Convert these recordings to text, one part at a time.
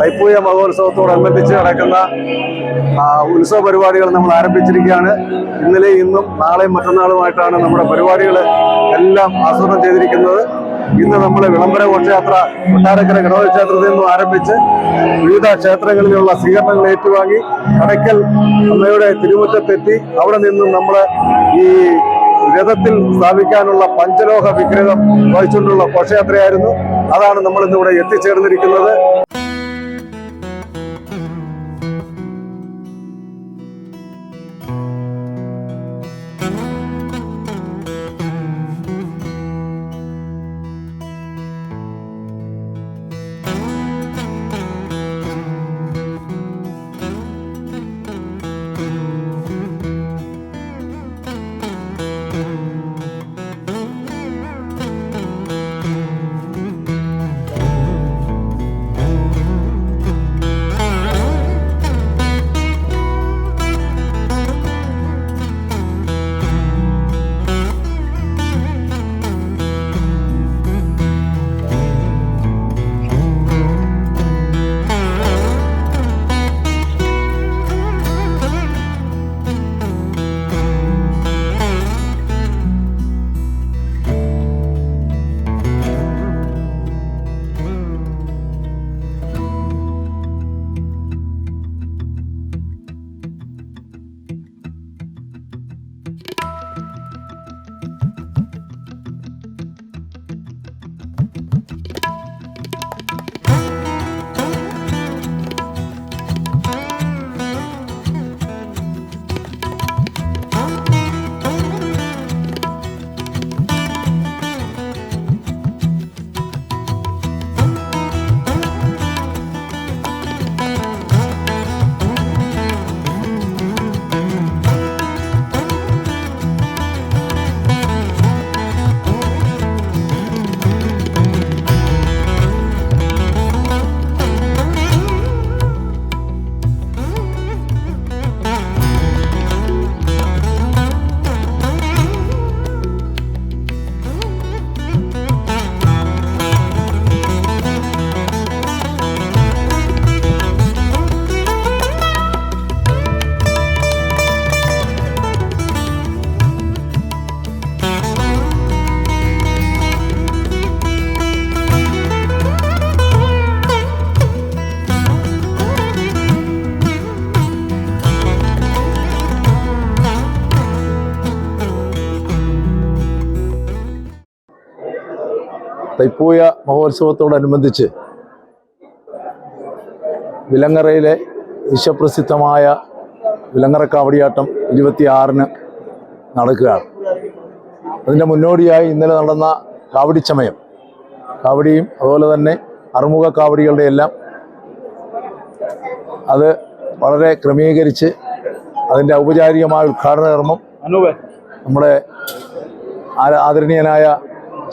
തൈപ്പൂയ മഹോത്സവത്തോടനുബന്ധിച്ച് നടക്കുന്ന ഉത്സവ പരിപാടികൾ നമ്മൾ ആരംഭിച്ചിരിക്കുകയാണ്. ഇന്നലെ ഇന്നും നാളെയും മറ്റന്നാളുമായിട്ടാണ് നമ്മുടെ പരിപാടികൾ എല്ലാം ആസൂത്രണം ചെയ്തിരിക്കുന്നത്. ഇന്ന് നമ്മൾ വിളംബര ഘോഷയാത്ര കൊട്ടാരക്കര ഗണപതി ക്ഷേത്രത്തിൽ നിന്നും ആരംഭിച്ച് വിവിധ ക്ഷേത്രങ്ങളിലുള്ള സ്വീകരണങ്ങൾ ഏറ്റുവാങ്ങി കടയ്ക്കൽ അമ്മയുടെ തിരുമുറ്റത്തെത്തി അവിടെ നിന്നും നമ്മൾ ഈ രഥത്തിൽ സ്ഥാപിക്കാനുള്ള പഞ്ചലോഹ വിഗ്രഹം വഹിച്ചുകൊണ്ടുള്ള ഘോഷയാത്രയായിരുന്നു. അതാണ് നമ്മൾ ഇന്നിവിടെ എത്തിച്ചേർന്നിരിക്കുന്നത്. തൈപ്പൂയ മഹോത്സവത്തോടനുബന്ധിച്ച് വിലങ്ങറയിലെ വിശ്വപ്രസിദ്ധമായ വിലങ്ങറ കാവടിയാട്ടം ഇരുപത്തിയാറിന് നടക്കുകയാണ്. അതിന്റെ മുന്നോടിയായി ഇന്നലെ നടന്ന കാവടിച്ചമയം കാവടിയും അതുപോലെ തന്നെ അറുമുഖ കാവടികളുടെ എല്ലാം അത് വളരെ ക്രമീകരിച്ച് അതിന്റെ ഔപചാരികമായ ഉദ്ഘാടന കർമ്മം നമ്മുടെ ആദരണീയനായ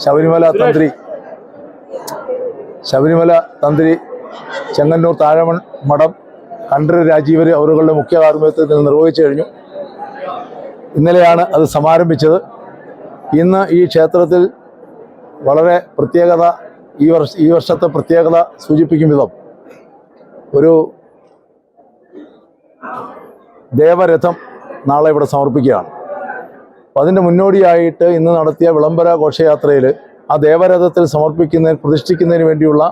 ശബരിമല തന്ത്രി ശബരിമല തന്ത്രി ചെങ്ങന്നൂർ താഴമൺ മഠം കണ്ഠര രാജീവർ അവരുടെ മുഖ്യ കാർമ്മികത്വത്തിൽ നിർവഹിച്ചു കഴിഞ്ഞു. ഇന്നലെയാണ് അത് സമാരംഭിച്ചത്. ഇന്ന് ഈ ക്ഷേത്രത്തിൽ വളരെ പ്രത്യേകത ഈ വർഷ ഈ വർഷത്തെ പ്രത്യേകത സൂചിപ്പിക്കും വിധം ഒരു ദേവരഥം നാളെ ഇവിടെ സമർപ്പിക്കുകയാണ്. അപ്പം അതിന്റെ മുന്നോടിയായിട്ട് ഇന്ന് നടത്തിയ വിളംബര ഘോഷയാത്രയിൽ ആ ദേവരഥത്തിൽ സമർപ്പിക്കുന്നതിന് പ്രതിഷ്ഠിക്കുന്നതിന് വേണ്ടിയുള്ള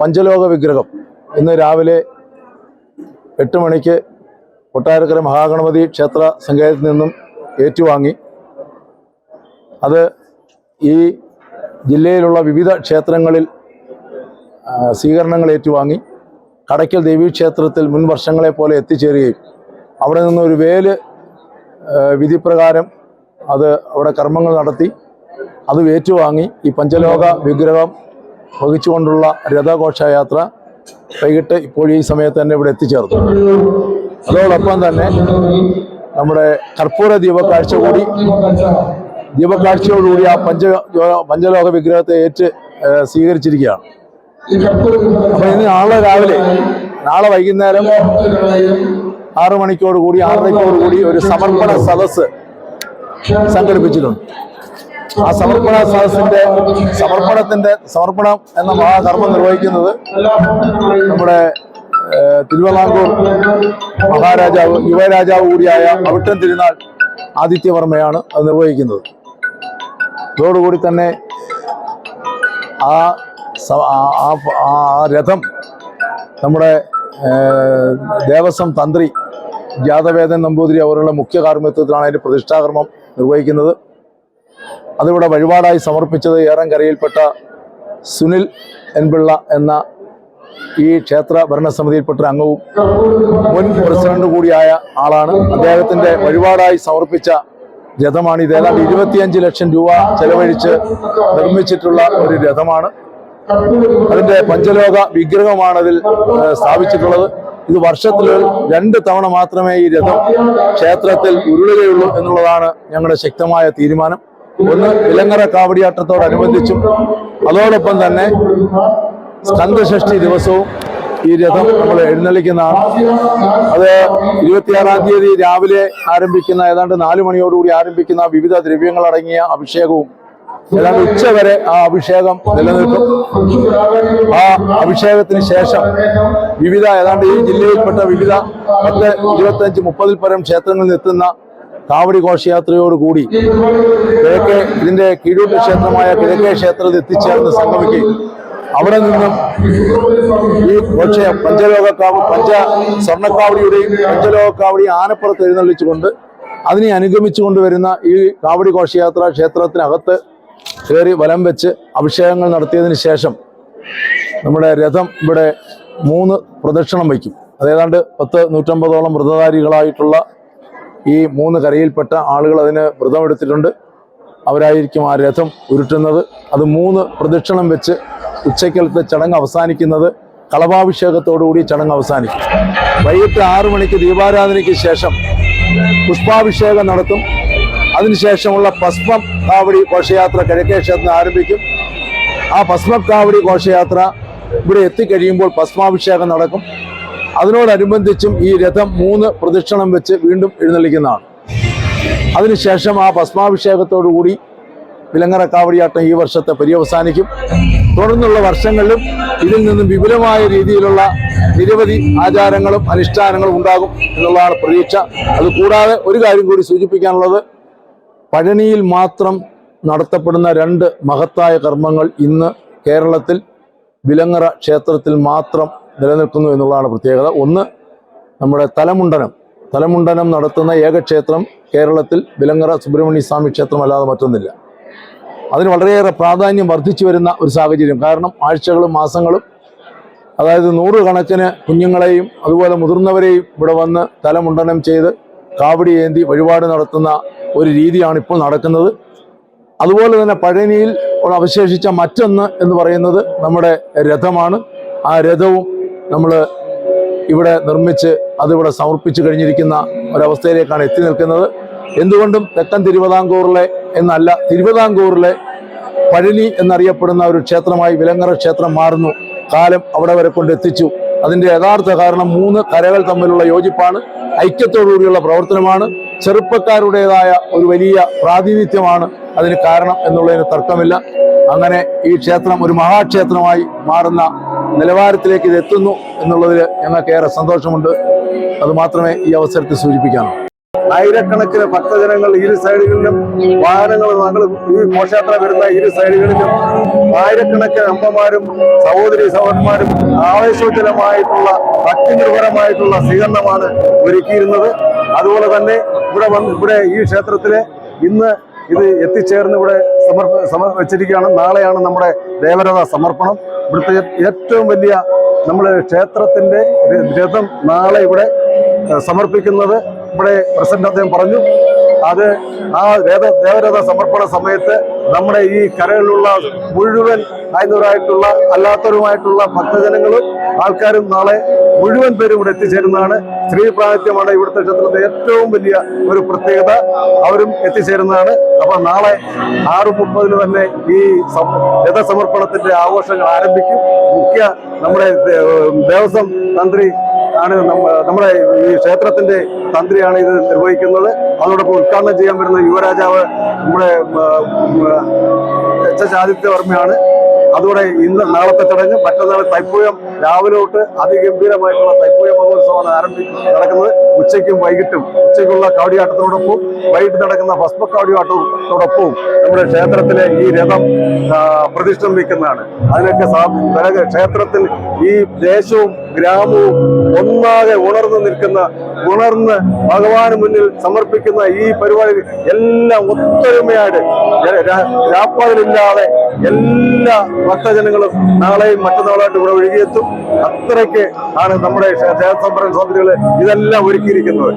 പഞ്ചലോക വിഗ്രഹം ഇന്ന് രാവിലെ എട്ട് മണിക്ക് കൊട്ടാരക്കര മഹാഗണപതി ക്ഷേത്ര സങ്കേതത്തിൽ നിന്നും ഏറ്റുവാങ്ങി. അത് ഈ ജില്ലയിലുള്ള വിവിധ ക്ഷേത്രങ്ങളിൽ സ്വീകരണങ്ങൾ ഏറ്റുവാങ്ങി. കടയ്ക്കൽ ദേവീക്ഷേത്രത്തിൽ മുൻ വർഷങ്ങളെ പോലെ എത്തിച്ചേരുകയും. അവിടെ നിന്നൊരു വേൽ വിധിപ്രകാരം അത് അവിടെ കർമ്മങ്ങൾ നടത്തി. അത് ഏറ്റുവാങ്ങി ഈ പഞ്ചലോക വിഗ്രഹം വഹിച്ചുകൊണ്ടുള്ള രഥഘോഷയാത്ര വൈകിട്ട് ഇപ്പോൾ ഈ സമയത്ത് തന്നെ ഇവിടെ എത്തിച്ചേർന്നു. അതോടൊപ്പം തന്നെ നമ്മുടെ കർപ്പൂര ദീപക്കാഴ്ച കൂടി ദീപക്കാഴ്ചയോടുകൂടി ആ പഞ്ച പഞ്ചലോക വിഗ്രഹത്തെ ഏറ്റ് സ്വീകരിച്ചിരിക്കുകയാണ്. അപ്പം ഇനി നാളെ രാവിലെ നാളെ വൈകുന്നേരം ആറു മണിക്കോടുകൂടി ആറരയ്ക്കോടുകൂടി ഒരു സമർപ്പണ സദസ്സ് സംഘടിപ്പിച്ചിട്ടുണ്ട്. ആ സമർപ്പണ സദസ്സിന്റെ സമർപ്പണത്തിന്റെ സമർപ്പണം എന്ന മഹാകർമ്മം നിർവഹിക്കുന്നത് നമ്മുടെ തിരുവിതാംകൂർ മഹാരാജാവ് യുവരാജാവ് കൂടിയായ അവിട്ടൻ തിരുനാൾ ആദിത്യവർമ്മയാണ് അത് നിർവഹിക്കുന്നത്. ഇതോടുകൂടി തന്നെ ആ രഥം നമ്മുടെ ദേവസ്വം തന്ത്രി ജാതവേദൻ നമ്പൂതിരി അവരുടെ മുഖ്യ കാർമ്മിത്വത്തിലാണ് അതിന്റെ പ്രതിഷ്ഠാകർമ്മം നിർവഹിക്കുന്നത്. അതിവിടെ വഴിപാടായി സമർപ്പിച്ചത് ഏറങ്കരയിൽപ്പെട്ട സുനിൽ എൻപിള്ള എന്ന ഈ ക്ഷേത്ര ഭരണസമിതിയിൽപ്പെട്ട അംഗവും മുൻ പ്രസിഡന്റ് കൂടിയായ ആളാണ്. അദ്ദേഹത്തിന്റെ വഴിപാടായി സമർപ്പിച്ച രഥമാണ് ഇത്. ഏതാണ്ട് ഇരുപത്തിയഞ്ച് ലക്ഷം രൂപ ചെലവഴിച്ച് നിർമ്മിച്ചിട്ടുള്ള ഒരു രഥമാണ്. അതിന്റെ പഞ്ചലോക വിഗ്രഹമാണ് അതിൽ സ്ഥാപിച്ചിട്ടുള്ളത്. ഇത് വർഷത്തിൽ രണ്ട് തവണ മാത്രമേ ഈ രഥം ക്ഷേത്രത്തിൽ ഉരുളുകയുള്ളൂ എന്നുള്ളതാണ് ഞങ്ങളുടെ ശക്തമായ തീരുമാനം. ഒന്ന് ഇലങ്ങറ കാവടിയാട്ടത്തോടനുബന്ധിച്ചും അതോടൊപ്പം തന്നെ സ്കന്ധഷ്ഠി ദിവസവും ഈ രഥം നമ്മൾ എഴുന്നള്ളിക്കുന്നതാണ്. അത് ഇരുപത്തിയാറാം തീയതി രാവിലെ ആരംഭിക്കുന്ന ഏതാണ്ട് നാലു മണിയോടുകൂടി ആരംഭിക്കുന്ന വിവിധ ദ്രവ്യങ്ങളടങ്ങിയ അഭിഷേകവും ഏതാണ്ട് ഉച്ചവരെ ആ അഭിഷേകം നിലനിൽക്കും. ആ അഭിഷേകത്തിന് ശേഷം വിവിധ ഏതാണ്ട് ഈ ജില്ലയിൽപ്പെട്ട വിവിധ പത്ത് ഇരുപത്തഞ്ച് മുപ്പതിൽ പരം ക്ഷേത്രങ്ങളിൽ എത്തുന്ന കാവടി ഘോഷയാത്രയോടുകൂടി കിഴക്കേ ഇതിന്റെ കീഴൂട്ട് ക്ഷേത്രമായ കിഴക്കേ ക്ഷേത്രത്തിൽ എത്തിച്ചേർന്ന് സംഗമിക്കുകയും അവിടെ നിന്നും ഈ ഘോഷ പഞ്ചലോകക്കാവ് പഞ്ച സ്വർണക്കാവടിയുടെയും പഞ്ചലോകക്കാവടിയും ആനപ്പുറത്ത് എഴുന്നള്ളിച്ചുകൊണ്ട് അതിനെ അനുഗമിച്ചുകൊണ്ട് കൊണ്ടുവരുന്ന ഈ കാവടി ഘോഷയാത്ര ക്ഷേത്രത്തിനകത്ത് കയറി വലം വെച്ച് അഭിഷേകങ്ങൾ നടത്തിയതിന് ശേഷം നമ്മുടെ രഥം ഇവിടെ മൂന്ന് പ്രദക്ഷിണം വയ്ക്കും. അതേതാണ്ട് പത്ത് നൂറ്റമ്പതോളം വ്രതധാരികളായിട്ടുള്ള ഈ മൂന്ന് കരയിൽപ്പെട്ട ആളുകൾ അതിന് വ്രതമെടുത്തിട്ടുണ്ട് അവരായിരിക്കും ആ രഥം ഉരുട്ടുന്നത്. അത് മൂന്ന് പ്രദക്ഷിണം വെച്ച് ഉച്ചക്കലത്തെ ചടങ്ങ് അവസാനിക്കുന്നത്. കളഭാഭിഷേകത്തോടുകൂടി ചടങ്ങ് അവസാനിക്കും. വൈകിട്ട് ആറു മണിക്ക് ദീപാരാധനയ്ക്ക് ശേഷം പുഷ്പാഭിഷേകം നടത്തും. അതിനുശേഷമുള്ള ഭസ്മം കാവടി ഘോഷയാത്ര കിഴക്കേ ക്ഷേത്രത്തിൽ ആരംഭിക്കും. ആ ഭസ്മം കാവടി ഘോഷയാത്ര ഇവിടെ എത്തിക്കഴിയുമ്പോൾ ഭസ്മാഭിഷേകം നടക്കും. അതിനോടനുബന്ധിച്ചും ഈ രഥം മൂന്ന് പ്രദക്ഷിണം വെച്ച് വീണ്ടും എഴുന്നള്ളിക്കുന്നതാണ്. അതിനുശേഷം ആ ഭസ്മാഭിഷേകത്തോടുകൂടി വിലങ്ങര കാവടിയാട്ടം ഈ വർഷത്തെ പര്യവസാനിക്കും. തുടർന്നുള്ള വർഷങ്ങളിലും ഇതിൽ നിന്നും വിപുലമായ രീതിയിലുള്ള നിരവധി ആചാരങ്ങളും അനുഷ്ഠാനങ്ങളും ഉണ്ടാകും എന്നുള്ളതാണ് പ്രതീക്ഷ. അതുകൂടാതെ ഒരു കാര്യം കൂടി സൂചിപ്പിക്കാനുള്ളത് പഴനിയിൽ മാത്രം നടത്തപ്പെടുന്ന രണ്ട് മഹത്തായ കർമ്മങ്ങൾ ഇന്ന് കേരളത്തിൽ വിലങ്ങറ ക്ഷേത്രത്തിൽ മാത്രം നിലനിൽക്കുന്നു എന്നുള്ളതാണ് പ്രത്യേകത. ഒന്ന് നമ്മുടെ തലമുണ്ടനം. തലമുണ്ടനം നടത്തുന്ന ഏക ക്ഷേത്രം കേരളത്തിൽ വിലങ്ങറ സുബ്രഹ്മണ്യ സ്വാമി ക്ഷേത്രം അല്ലാതെ മറ്റൊന്നില്ല. അതിന് വളരെയേറെ പ്രാധാന്യം വർദ്ധിച്ചു വരുന്ന ഒരു സാഹചര്യം. കാരണം ആഴ്ചകളും മാസങ്ങളും അതായത് നൂറുകണക്കിന് കുഞ്ഞുങ്ങളെയും അതുപോലെ മുതിർന്നവരെയും ഇവിടെ വന്ന് തലമുണ്ടനം ചെയ്ത് കാവടി ഏന്തി വഴിപാട് നടത്തുന്ന ഒരു രീതിയാണ് ഇപ്പോൾ നടക്കുന്നത്. അതുപോലെ തന്നെ പഴനിയിൽ അവശേഷിച്ച മറ്റൊന്ന് എന്ന് പറയുന്നത് നമ്മുടെ രഥമാണ്. ആ രഥവും നമ്മൾ ഇവിടെ നിർമ്മിച്ച് അതിവിടെ സമർപ്പിച്ചു കഴിഞ്ഞിരിക്കുന്ന ഒരവസ്ഥയിലേക്കാണ് എത്തി നിൽക്കുന്നത്. എന്തുകൊണ്ടും തെക്കൻ തിരുവിതാംകൂറിലെ എന്നല്ല തിരുവിതാംകൂറിലെ പഴനി എന്നറിയപ്പെടുന്ന ഒരു ക്ഷേത്രമായി വിലങ്ങര ക്ഷേത്രം മാറുന്നു. കാലം അവിടെ വരെ കൊണ്ട് എത്തിച്ചു. അതിന്റെ യഥാർത്ഥ കാരണം മൂന്ന് കരകൾ തമ്മിലുള്ള യോജിപ്പാണ്. ഐക്യത്തോടുകൂടിയുള്ള പ്രവർത്തനമാണ്. ചെറുപ്പക്കാരുടേതായ ഒരു വലിയ പ്രാതിനിധ്യമാണ് അതിന് കാരണം എന്നുള്ളതിന് തർക്കമില്ല. അങ്ങനെ ഈ ക്ഷേത്രം ഒരു മഹാക്ഷേത്രമായി മാറുന്ന നിലവാരത്തിലേക്ക് ഇത് എത്തുന്നു എന്നുള്ളതിൽ ഞങ്ങൾക്ക് ഏറെ സന്തോഷമുണ്ട്. അത് മാത്രമേ ഈ അവസരത്തിൽ സൂചിപ്പിക്കാനുള്ളൂ ആയിരക്കണക്കിന് ഭക്തജനങ്ങൾ ഇരു സൈഡുകളിലും വാഹനങ്ങൾ ഞങ്ങൾ ഈ ഘോഷയാത്ര വരുന്ന ഇരു സൈഡുകളിലും ആയിരക്കണക്കിന് അമ്മമാരും സഹോദരി സഹോദരന്മാരും ആവേശോജ്ജലമായിട്ടുള്ള ഭക്തിനിർഭരമായിട്ടുള്ള സ്വീകരണമാണ് ഒരുക്കിയിരുന്നത്. അതുപോലെ തന്നെ ഇവിടെ വന്ന് ഇവിടെ ഈ ക്ഷേത്രത്തിലെ ഇന്ന് ഇത് എത്തിച്ചേർന്ന് ഇവിടെ സമർപ്പ സമർ വെച്ചിരിക്കുകയാണ്. നാളെയാണ് നമ്മുടെ ദേവരഥ സമർപ്പണം. ഇവിടുത്തെ ഏറ്റവും വലിയ നമ്മുടെ ക്ഷേത്രത്തിന്റെ രഥം നാളെ ഇവിടെ സമർപ്പിക്കുന്നത് ഇവിടെ പ്രസിഡന്റ് അദ്ദേഹം പറഞ്ഞു. അത് ആ രഥ ദേവരഥ സമർപ്പണ സമയത്ത് നമ്മുടെ ഈ കരകളിലുള്ള മുഴുവൻ ആയുധരായിട്ടുള്ള അല്ലാത്തവരുമായിട്ടുള്ള ഭക്തജനങ്ങളും ആൾക്കാരും നാളെ മുഴുവൻ പേരും ഇവിടെ എത്തിച്ചേരുന്നതാണ്. സ്ത്രീ പ്രാതിഥ്യമാണ് ഇവിടുത്തെ ക്ഷേത്രത്തിലെ ഏറ്റവും വലിയ ഒരു പ്രത്യേകത. അവരും എത്തിച്ചേരുന്നതാണ്. അപ്പൊ നാളെ ആറ് മുപ്പതിന് തന്നെ ഈ രഥസമർപ്പണത്തിന്റെ ആഘോഷങ്ങൾ ആരംഭിക്കും. മുഖ്യ നമ്മുടെ ദേവസ്വം തന്ത്രി ആണ് നമ്മ- നമ്മുടെ ഈ ക്ഷേത്രത്തിന്റെ തന്ത്രിയാണ് ഇത് നിർവഹിക്കുന്നത്. അതോടൊപ്പം ഉദ്ഘാടനം ചെയ്യാൻ വരുന്ന യുവരാജാവ് നമ്മുടെ എച്ച് എച്ച് ആദിത്യവർമ്മയാണ്. അതോടെ ഇന്ന് നാളത്തെ ചടങ്ങ് മറ്റന്നാൾ തൈപ്പൂയം രാവിലെ തൊട്ട് അതിഗംഭീരമായിട്ടുള്ള തൈപ്പൂയ മഹോത്സവമാണ് ആരംഭി നടക്കുന്നത്. ഉച്ചയ്ക്കും വൈകിട്ടും ഉച്ചയ്ക്കുള്ള കാവടിയാട്ടത്തോടൊപ്പം വൈകിട്ട് നടക്കുന്ന ഭസ്മ കാവടിയാട്ടത്തോടൊപ്പവും നമ്മുടെ ക്ഷേത്രത്തിലെ ഈ രഥം പ്രതിഷ്ഠം വയ്ക്കുന്നതാണ് അതിനൊക്കെ ക്ഷേത്രത്തിൽ ഈ ദേശവും ഗ്രാമവും ഒന്നാകെ ഉണർന്നു നിൽക്കുന്ന ഉണർന്ന് ഭഗവാന് മുന്നിൽ സമർപ്പിക്കുന്ന ഈ പരിപാടി എല്ലാം ഒത്തൊരുമയായിട്ട് രാപ്പകലില്ലാതെ എല്ലാ ഭക്തജനങ്ങളും നാളെയും മറ്റന്നാളായിട്ട് ഇവിടെ ഒഴുകിയെത്തും. അത്രയ്ക്ക് ആണ് നമ്മുടെ ക്ഷേത്ര സംഭരണ സമിതികൾ ഇതെല്ലാം ഒരുക്കിയിരിക്കുന്നത്.